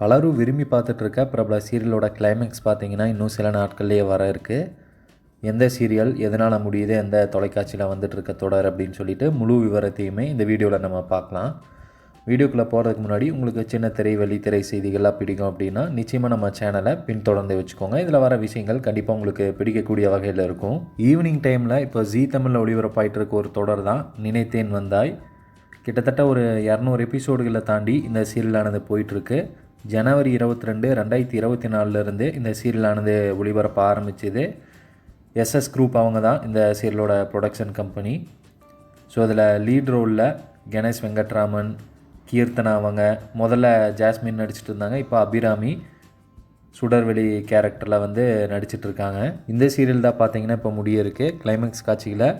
பலரும் விரும்பி பார்த்துட்ருக்க பிரபல சீரியலோட கிளைமேக்ஸ் பார்த்தீங்கன்னா இன்னும் சில நாட்கள்லேயே வர இருக்குது எந்த சீரியல் எதனால் முடியுது எந்த தொலைக்காட்சியில் வந்துட்டுருக்க தொடர் அப்படின்னு சொல்லிட்டு முழு விவரத்தையுமே இந்த வீடியோவில் நம்ம பார்க்கலாம். வீடியோக்குள்ளே போகிறதுக்கு முன்னாடி உங்களுக்கு சின்ன திரை வெளித்திரை செய்திகள்லாம் பிடிக்கும் அப்படின்னா நிச்சயமாக நம்ம சேனலை பின்தொடர்ந்து வச்சுக்கோங்க. இதில் வர விஷயங்கள் கண்டிப்பாக உங்களுக்கு பிடிக்கக்கூடிய வகையில் இருக்கும். ஈவினிங் டைமில் இப்போ ஜீ தமிழில் ஒளிபரப்பாயிட்டு இருக்க ஒரு தொடர் தான் நினைத்தேன் வந்தாய். கிட்டத்தட்ட ஒரு இரநூறு எபிசோடுகளை தாண்டி இந்த சீரியலானது போயிட்டுருக்கு ஜனவரி இருபத்தி ரெண்டு ரெண்டாயிரத்தி இருபத்தி நாலுலேருந்து இந்த சீரியலானது ஒளிபரப்ப ஆரம்பிச்சது. எஸ்எஸ் குரூப் அவங்க தான் இந்த சீரியலோட ப்ரொடக்ஷன் கம்பெனி ஸோ அதில் லீட் ரோலில் கணேஷ் வெங்கட்ராமன் கீர்த்தனா அவங்க முதல்ல ஜாஸ்மின் நடிச்சிட்டு இருந்தாங்க இப்போ அபிராமி சுடர்வெளி கேரக்டரில் வந்து நடிச்சிட்ருக்காங்க இந்த சீரியல் தான் பார்த்தீங்கன்னா இப்போ முடிய இருக்குது கிளைமேக்ஸ் காட்சிகளை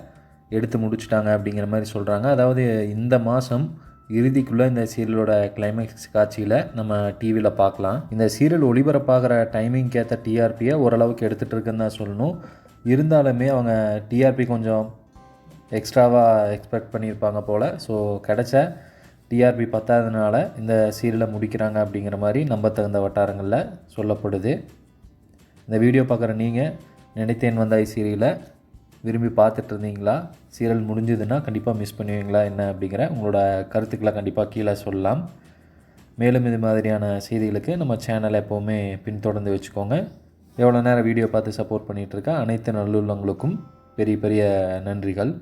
எடுத்து முடிச்சிட்டாங்க அப்படிங்கிற மாதிரி சொல்கிறாங்க அதாவது இந்த மாதம் இறுதிக்குள்ளே இந்த சீரியலோட கிளைமேக்ஸ் காட்சியில் நம்ம டிவியில் பார்க்கலாம். இந்த சீரியல் ஒளிபரப்பாகிற டைமிங்க்கு ஏற்ற டிஆர்பியை ஓரளவுக்கு எடுத்துகிட்டு இருக்குன்னு தான் சொல்லணும். இருந்தாலுமே அவங்க டிஆர்பி கொஞ்சம் எக்ஸ்ட்ராவாக எக்ஸ்பெக்ட் பண்ணியிருப்பாங்க போல். ஸோ கிடைச்ச டிஆர்பி பத்தாததுனால இந்த சீரியலை முடிக்கிறாங்க அப்படிங்கிற மாதிரி நம்ப தகுந்த வட்டாரங்களில் சொல்லப்படுது. இந்த வீடியோ பார்க்குற நீங்கள் நினைத்தேன் வந்தாய் சீரியலை. விரும்பி பார்த்துட்டு இருந்தீங்களா சீரியல் முடிஞ்சதுன்னா கண்டிப்பாக மிஸ் பண்ணுவீங்களா என்ன அப்படிங்கிற உங்களோட கருத்துக்களை கண்டிப்பாக கீழே சொல்லலாம். மேலும் இது மாதிரியான செய்திகளுக்கு நம்ம சேனலை எப்போவுமே பின்தொடர்ந்து வச்சுக்கோங்க. எவ்வளோ நேரம் வீடியோ பார்த்து சப்போர்ட் பண்ணிகிட்ருக்க அனைத்து நல்லுள்ளவங்களுக்கும் பெரிய பெரிய நன்றிகள்.